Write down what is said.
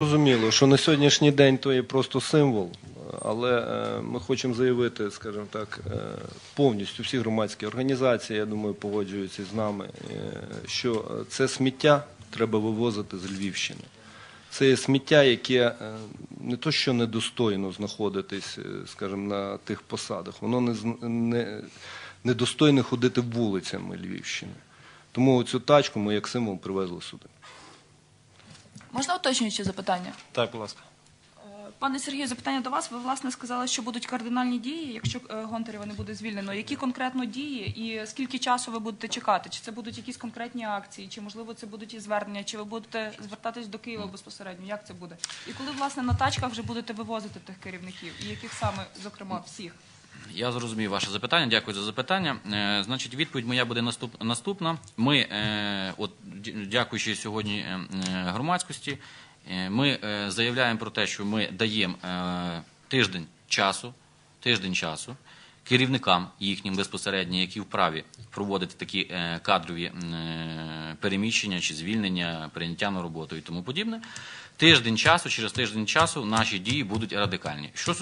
Зрозуміло, що на сьогоднішній день то є просто символ, але е, ми хочемо заявити, скажімо так, е, повністю всі громадські організації, я думаю, погоджуються з нами, е, що це сміття треба вивозити з Львівщини. Це є сміття, яке не то що недостойно знаходитись, скажімо, на тих посадах, воно не, не, недостойне ходити вулицями Львівщини. Тому цю тачку ми як символ привезли сюди. Можна уточнюючи запитання? Так, будь ласка. Е, Пане Сергію, запитання до вас. Ви власне сказали, що будуть кардинальні дії, якщо е, Гонтарєва не буде звільнено. Які конкретно дії і скільки часу ви будете чекати? Чи це будуть якісь конкретні акції, чи можливо це будуть і звернення, чи ви будете звертатись до Києва безпосередньо? Як це буде? І коли власне на тачках вже будете вивозити тих керівників, і яких саме, зокрема, всіх? Я зрозумів ваше запитання. Дякую за запитання. Е, значить, відповідь моя буде наступ, наступна. Ми, е, от, дякуючи сьогодні е, е, громадськості, е, ми е, заявляємо про те, що ми даємо е, тиждень часу, тиждень часу керівникам їхнім безпосередньо, які вправі проводити такі е, кадрові е, переміщення чи звільнення, прийняття на роботу і тому подібне. Тиждень часу, через тиждень часу наші дії будуть радикальні. Що